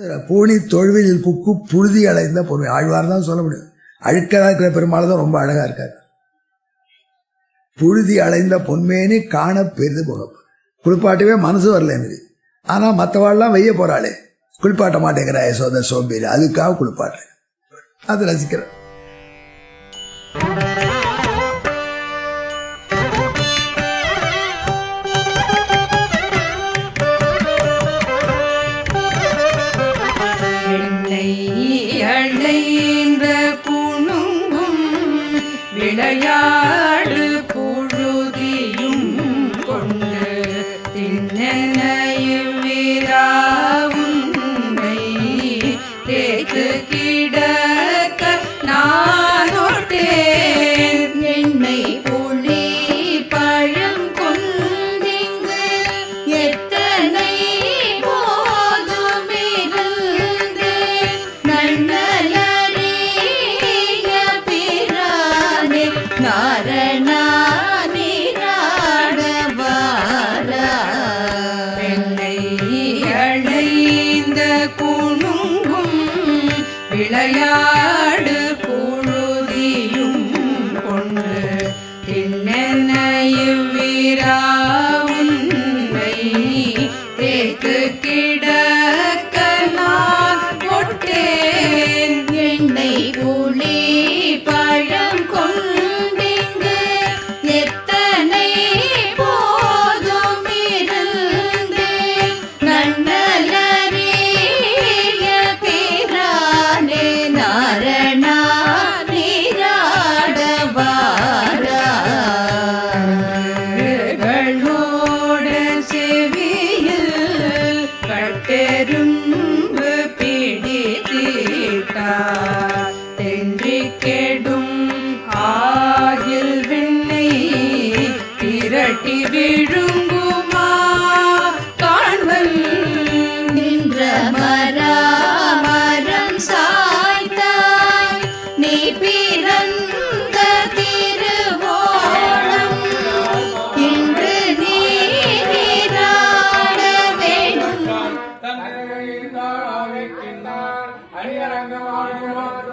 பூனி தொழுவிலில் book புழுதி அடைந்த பொறுமை ஆழ்வார் தான் சொல்ல முடியும். அழுக்கதாக இருக்கிற பெருமாள் தான் ரொம்ப அழகா இருக்காரு. புழுதி அலைந்த பொன்மேனி காண பெரிது போகும். குளிப்பாட்டவே மனசு வரல எனக்கு. ஆனால் மற்றவாள்லாம் வெய்ய போறாளே. குளிப்பாட்ட மாட்டேங்கிற யசோதன் சோம்பேறி. அதுக்காக குளிப்பாட்டுறேன். அது ரசிக்கிறேன். விளையாடு விளையாடு புழுதியும் கொண்டு திண்ணெனையும் வீரா உன்னை தேக்கு Thank you.